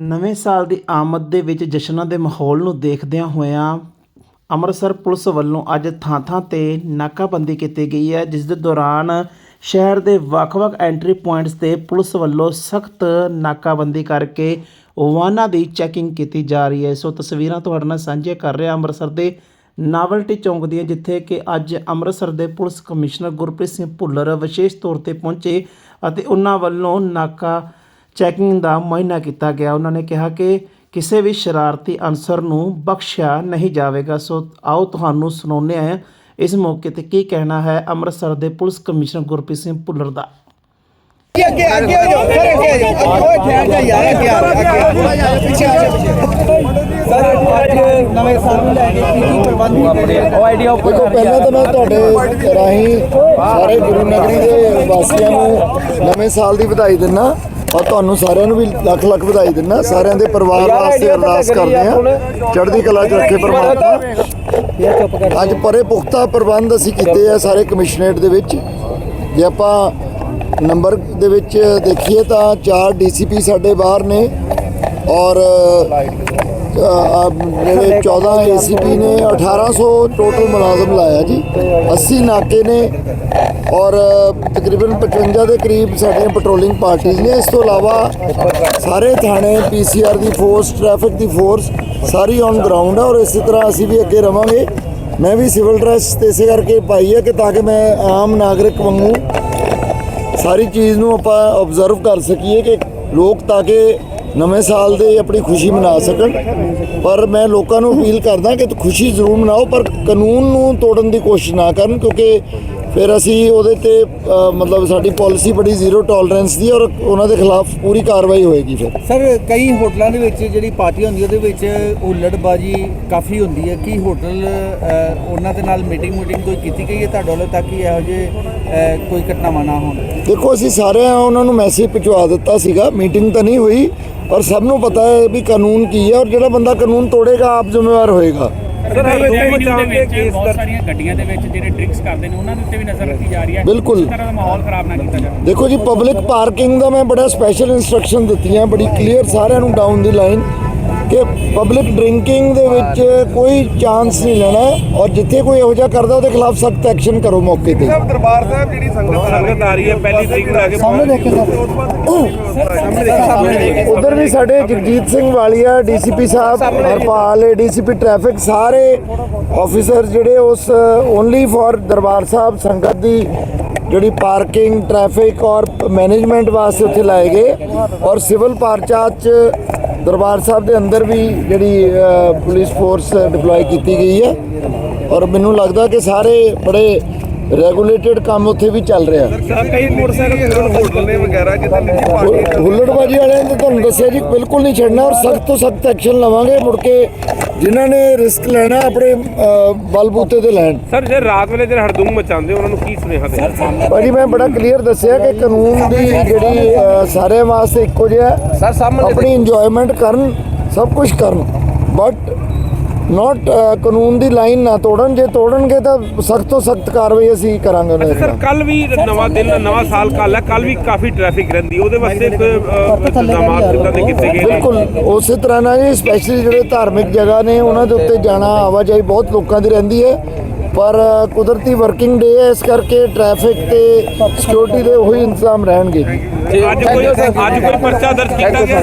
ਨਵੇਂ ਸਾਲ ਦੀ ਆਮਦ ਦੇ ਵਿੱਚ ਜਸ਼ਨਾਂ ਦੇ ਮਾਹੌਲ ਨੂੰ ਦੇਖਦਿਆਂ ਹੋਇਆਂ ਅੰਮ੍ਰਿਤਸਰ ਪੁਲਿਸ ਵੱਲੋਂ ਅੱਜ ਥਾਂ-ਥਾਂ ਤੇ ਨਾਕਾਬੰਦੀ ਕੀਤੀ ਗਈ ਹੈ, ਜਿਸ ਦੇ ਦੌਰਾਨ ਸ਼ਹਿਰ ਦੇ ਵੱਖ-ਵੱਖ ਐਂਟਰੀ ਪੁਆਇੰਟਸ ਤੇ ਪੁਲਿਸ ਵੱਲੋਂ ਸਖਤ ਨਾਕਾਬੰਦੀ ਕਰਕੇ ਵਾਹਨਾਂ ਦੀ ਚੈਕਿੰਗ ਕੀਤੀ ਜਾ ਰਹੀ ਹੈ। ਸੋ ਤਸਵੀਰਾਂ ਤੁਹਾਡੇ ਨਾਲ ਸਾਂਝੀਆਂ ਕਰ ਰਿਹਾ ਅੰਮ੍ਰਿਤਸਰ ਦੇ ਨਾਵਲਟੀ ਚੌਂਕ ਦੀਆਂ, ਜਿੱਥੇ ਕਿ ਅੱਜ ਅੰਮ੍ਰਿਤਸਰ ਦੇ ਪੁਲਿਸ ਕਮਿਸ਼ਨਰ ਗੁਰਪ੍ਰੀਤ ਸਿੰਘ ਭੁੱਲਰ ਵਿਸ਼ੇਸ਼ ਤੌਰ ਤੇ ਪਹੁੰਚੇ ਅਤੇ ਉਹਨਾਂ ਵੱਲੋਂ ਨਾਕਾ ਚੈਕਿੰਗ ਦਾ ਮੁਆਇਨਾ ਕੀਤਾ ਗਿਆ ਉਹਨਾਂ ਨੇ ਕਿਹਾ ਕਿ ਕਿਸੇ ਵੀ ਸ਼ਰਾਰਤੀ ਅਨਸਰ ਨੂੰ ਬਖਸ਼ਿਆ ਨਹੀਂ ਜਾਵੇਗਾ ਸੋ ਆਓ ਤੁਹਾਨੂੰ ਸੁਣਾਉਂਦੇ ਹਾਂ ਇਸ ਮੌਕੇ ਤੇ ਕੀ ਕਹਿਣਾ ਹੈ ਅੰਮ੍ਰਿਤਸਰ ਦੇ ਪੁਲਿਸ ਕਮਿਸ਼ਨਰ ਗੁਰਪ੍ਰੀਤ ਸਿੰਘ ਭੁੱਲਰ ਦਾ ਅੱਗੇ ਅੱਗੇ ਅੱਗੇ ਹੋ ਜਾਓ ਸਰ ਅੱਗੇ ਆ ਜਾਓ ਓਏ ਠਹਿਰ ਜਾ ਯਾਰ ਅੱਗੇ ਆ ਅੱਗੇ ਪਿੱਛੇ ਆ ਜਾਓ ਸਰ ਅੱਜ ਨਵੇਂ ਸਾਲ ਨੂੰ ਲੈ ਕੇ ਕੀ ਕੀ ਪ੍ਰਬੰਧ ਕੀਤੇ ਗਏ ਉਹ ਆਈਡੀਆ ਦੇਖੋ ਪਹਿਲਾਂ ਤਾਂ ਮੈਂ ਤੁਹਾਡੇ ਰਾਹੀਂ ਸਾਰੇ ਗੁਰੂ ਨਗਰੀ ਦੇ ਵਾਸੀਆਂ ਨੂੰ ਨਵੇਂ ਸਾਲ ਦੀ ਵਧਾਈ ਦਿੰਨਾ ਔਰ ਤੁਹਾਨੂੰ ਸਾਰਿਆਂ ਨੂੰ ਵੀ ਲੱਖ ਲੱਖ ਵਧਾਈ ਦਿੰਨਾ ਸਾਰਿਆਂ ਦੇ ਪਰਿਵਾਰ ਵਾਸਤੇ ਅਰਦਾਸ ਕਰਦੇ ਆ ਚੜ੍ਹਦੀ ਕਲਾ ਚ ਰੱਖੇ ਪਰਮਾਤਮਾ। ਅੱਜ ਪਰੇ ਪੁਖਤਾ ਪ੍ਰਬੰਧ ਅਸੀਂ ਕੀਤੇ ਆ ਸਾਰੇ ਕਮਿਸ਼ਨਰੇਟ ਦੇ ਵਿੱਚ। ਜੇ ਆਪਾਂ ਨੰਬਰ ਦੇ ਵਿੱਚ ਦੇਖੀਏ ਤਾਂ ਚਾਰ ਡੀਸੀਪੀ ਸਾਡੇ ਬਾਹਰ ਨੇ ਔਰ ਜਿਹੜੇ 14 ਏਸੀਪੀ ਨੇ 1800 ਟੋਟਲ ਮੁਲਾਜ਼ਮ ਲਾਇਆ ਜੀ। 80 ਨਾਕੇ ਨੇ ਔਰ ਤਕਰੀਬਨ 55 ਦੇ ਕਰੀਬ ਸਾਡੀਆਂ ਪੈਟਰੋਲਿੰਗ ਪਾਰਟੀਆਂ ਨੇ। ਇਸ ਤੋਂ ਇਲਾਵਾ ਸਾਰੇ ਥਾਣੇ ਪੀਸੀਆਰ ਦੀ ਫੋਰਸ ਟ੍ਰੈਫਿਕ ਦੀ ਫੋਰਸ ਸਾਰੀ ਔਨ ਗਰਾਊਂਡ ਹੈ ਔਰ ਇਸੇ ਤਰ੍ਹਾਂ ਅਸੀਂ ਵੀ ਅੱਗੇ ਰਵਾਂਗੇ। ਮੈਂ ਵੀ ਸਿਵਲ ਡਰੈਸ ਤੇ ਇਸੇ ਕਰਕੇ ਪਾਈ ਹੈ ਕਿ ਤਾਂ ਕਿ ਮੈਂ ਆਮ ਨਾਗਰਿਕ ਵਾਂਗੂ ਸਾਰੀ ਚੀਜ਼ ਨੂੰ ਆਪਾਂ ਆਬਜ਼ਰਵ ਕਰ ਸਕੀਏ ਕਿ ਲੋਕ ਤਾਂ ਕਿ ਨਵੇਂ ਸਾਲ ਦੇ ਆਪਣੀ ਖੁਸ਼ੀ ਮਨਾ ਸਕਣ। ਪਰ ਮੈਂ ਲੋਕਾਂ ਨੂੰ ਅਪੀਲ ਕਰਦਾ ਕਿ ਖੁਸ਼ੀ ਜ਼ਰੂਰ ਮਨਾਓ, ਪਰ ਕਾਨੂੰਨ ਨੂੰ ਤੋੜਨ ਦੀ ਕੋਸ਼ਿਸ਼ ਨਾ ਕਰਨ, ਕਿਉਂਕਿ ਫਿਰ ਅਸੀਂ ਉਹਦੇ ਤੇ ਅ, ਮਤਲਬ ਸਾਡੀ ਪਾਲਿਸੀ ਬੜੀ ਜ਼ੀਰੋ ਟੋਲਰੈਂਸ ਦੀ ਔਰ ਉਹਨਾਂ ਦੇ ਖਿਲਾਫ ਪੂਰੀ ਕਾਰਵਾਈ ਹੋਏਗੀ ਫਿਰ। ਸਰ ਕਈ ਹੋਟਲਾਂ ਦੇ ਵਿੱਚ ਜਿਹੜੀ ਪਾਰਟੀ ਹੁੰਦੀ ਉਹਦੇ ਵਿੱਚ ਹੁੱਲੜਬਾਜੀ ਕਾਫੀ ਹੁੰਦੀ ਹੈ। ਕੀ ਹੋਟਲ ਉਹਨਾਂ ਦੇ ਨਾਲ ਮੀਟਿੰਗ ਮੀਟਿੰਗ ਕੋਈ ਕੀਤੀ ਗਈ ਹੈ ਤੁਹਾਡੇ ਵੱਲੋਂ ਤਾਂ ਕਿ ਇਹੋ ਜਿਹੇ ਕੋਈ ਘਟਨਾਵਾਂ ਨਾ ਹੋਣ? ਦੇਖੋ ਅਸੀਂ ਸਾਰੇ ਉਹਨਾਂ ਨੂੰ ਮੈਸੇਜ ਪਹੁੰਚਾ ਦਿੱਤਾ ਸੀਗਾ। ਮੀਟਿੰਗ ਤਾਂ ਨਹੀਂ ਹੋਈ ਪਰ ਸਭ ਨੂੰ ਪਤਾ ਹੈ ਵੀ ਕਾਨੂੰਨ ਕੀ ਹੈ ਔਰ ਜਿਹੜਾ ਬੰਦਾ ਕਾਨੂੰਨ ਤੋੜੇਗਾ ਆਪ ਜ਼ਿੰਮੇਵਾਰ ਹੋਏਗਾ। ਸਰ ਐਵਨਿਊ ਦੇ ਵਿੱਚ ਬਹੁਤ ਸਾਰੀਆਂ ਗੱਡੀਆਂ ਦੇ ਵਿੱਚ ਜਿਹੜੇ ਡਰਿੰਕਸ ਕਰਦੇ ਨੇ ਉਹਨਾਂ ਦੇ ਉੱਤੇ ਵੀ ਨਜ਼ਰ ਰੱਖੀ ਜਾ ਰਹੀ ਹੈ। ਬਿਲਕੁਲ। ਇਸ ਤਰ੍ਹਾਂ ਦਾ ਮਾਹੌਲ ਖਰਾਬ ਨਾ ਕੀਤਾ ਜਾਵੇ। ਦੇਖੋ ਜੀ ਪਬਲਿਕ ਪਾਰਕਿੰਗ ਦਾ ਮੈਂ ਬੜਾ ਸਪੈਸ਼ਲ ਇਨਸਟਰਕਸ਼ਨ ਦਿੱਤੀਆਂ ਬੜੀ ਕਲੀਅਰ ਸਾਰਿਆਂ ਨੂੰ ਡਾਊਨ ਦੀ ਲਾਈਨ ਕਿ ਪਬਲਿਕ ਡਰਿੰਕਿੰਗ ਦੇ ਵਿੱਚ ਕੋਈ ਚਾਂਸ ਨਹੀਂ ਲੈਣਾ ਔਰ ਜਿੱਥੇ ਕੋਈ ਇਹੋ ਜਿਹਾ ਕਰਦਾ ਉਹਦੇ ਖਿਲਾਫ ਸਖਤ ਐਕਸ਼ਨ ਕਰੋ ਮੌਕੇ ਤੇ। ਦਰਬਾਰ ਸਾਹਿਬ ਜਿਹੜੀ ਸੰਗਤ ਸੰਗਤ ਆ ਰਹੀ ਹੈ ਪਹਿਲੀ ਤਰੀਕ ਨੂੰ ਲੈ ਕੇ ਸਾਹਮਣੇ ਦੇਖ ਸਰ। ਉਧਰ ਵੀ ਸਾਡੇ ਜਗਜੀਤ ਸਿੰਘ ਵਾਲੀਆ ਡੀਸੀਪੀ ਸਾਹਿਬ ਹਰਪਾਲ ਡੀਸੀਪੀ ਟ੍ਰੈਫਿਕ ਸਾਰੇ ਆਫੀਸਰ ਜਿਹੜੇ ਉਸ ਓਨਲੀ ਫॉर ਦਰਬਾਰ ਸਾਹਿਬ ਸੰਗਤ ਦੀ ਜਿਹੜੀ ਪਾਰਕਿੰਗ, ਟ੍ਰੈਫਿਕ ਔਰ ਮੈਨੇਜਮੈਂਟ ਵਾਸਤੇ ਉੱਥੇ ਲਾਏ ਗਏ। ਔਰ ਸਿਵਲ ਪਾਰਚਾ ਚ ਦਰਬਾਰ ਸਾਹਿਬ ਦੇ ਅੰਦਰ ਵੀ ਜਿਹੜੀ ਪੁਲਿਸ ਫੋਰਸ ਡਿਪਲੋਏ ਕੀਤੀ ਗਈ ਹੈ। ਔਰ ਮੈਨੂੰ ਲੱਗਦਾ ਕਿ ਸਾਰੇ ਬੜੇ ਰੈਗੂਲੇਟਡ ਕੰਮ ਉੱਥੇ ਵੀ ਚੱਲ ਰਿਹਾ। ਕਈ ਮੋਟਰਸਾਈਕਲ ਹੋਟਲ ਨੇ ਵਗੈਰਾ ਜਿੱਥੇ ਨਿੱਜੀ ਪਾਰਟੀ ਹੁੱਲੜਬਾਜੀ ਵਾਲਿਆਂ ਨੇ ਤੁਹਾਨੂੰ ਦੱਸਿਆ ਜੀ, ਬਿਲਕੁਲ ਨਹੀਂ ਛੱਡਣਾ ਔਰ ਸਖਤ ਤੋਂ ਸਖਤ ਐਕਸ਼ਨ ਲਵਾਂਗੇ। ਮੁੜ ਕੇ ਜਿਨ੍ਹਾਂ ਨੇ ਰਿਸਕ ਲੈਣਾ ਆਪਣੇ ਬਲਬੂਤੇ ਤੇ ਲੈਣ। ਸਰ ਜੇ ਰਾਤ ਵੇਲੇ ਜਿਹੜੇ ਹੜਦੁੰਗ ਮਚਾਉਂਦੇ ਉਹਨਾਂ ਨੂੰ ਕੀ ਸੁਨੇਹਾ ਦੇ ਭਾਜੀ ਮੈਂ ਬੜਾ ਕਲੀਅਰ ਦੱਸਿਆ ਕਿ ਕਾਨੂੰਨ ਦੀ ਜਿਹੜੀ ਅ, ਸਾਰਿਆਂ ਵਾਸਤੇ ਇੱਕੋ ਜਿਹਾ ਹੈ। ਸਰ ਸਾਹਮਣੇ ਆਪਣੀ ਇੰਜੋਇਮੈਂਟ ਕਰਨ ਸਭ ਕੁਝ ਕਰਨ। ਬਟ ਨਾਟ ਕਾਨੂੰਨ ਦੀ ਲਾਈਨ ਨਾ ਤੋੜਨ ਜੇ ਤੋੜਨਗੇ ਤਾਂ ਸਖਤ ਤੋਂ ਸਖਤ ਕਾਰਵਾਈ ਅਸੀਂ ਕਰਾਂਗੇ ਉਹਨਾਂ ਦੇ ਸਰ ਕੱਲ ਵੀ ਨਵਾਂ ਦਿਨ ਨਵਾਂ ਸਾਲ ਕੱਲ ਹੈ ਕੱਲ ਵੀ ਕਾਫੀ ਟ੍ਰੈਫਿਕ ਰਹਿੰਦੀ ਉਹਦੇ ਵਾਸਤੇ ਇੰਤਜ਼ਾਮਾਤ ਕਿੱਦਾਂ ਦੇ ਕੀਤੇ ਗਏ ਨੇ। ਬਿਲਕੁਲ ਉਸੇ ਤਰ੍ਹਾਂ ਨਾਲ ਜੀ ਸਪੈਸ਼ਲੀ ਜਿਹੜੇ ਧਾਰਮਿਕ ਜਗ੍ਹਾ ਨੇ ਉਹਨਾਂ ਦੇ ਉੱਤੇ ਜਾਣਾ ਆਵਾਜਾਈ ਬਹੁਤ ਲੋਕਾਂ ਦੀ ਰਹਿੰਦੀ ਹੈ। ਪਰ ਕੁਦਰਤੀ ਵਰਕਿੰਗ ਡੇ ਹੈ ਇਸ ਕਰਕੇ ਟ੍ਰੈਫਿਕ ਤੇ ਸਿਕਿਉਰਿਟੀ ਦੇ ਉਹੀ ਇੰਤਜ਼ਾਮ ਰਹਿਣਗੇ। ਅੱਜ ਕੋਈ ਅੱਜ ਕੋਈ ਪਰਚਾ ਦਰਜ ਕੀਤਾ ਗਿਆ?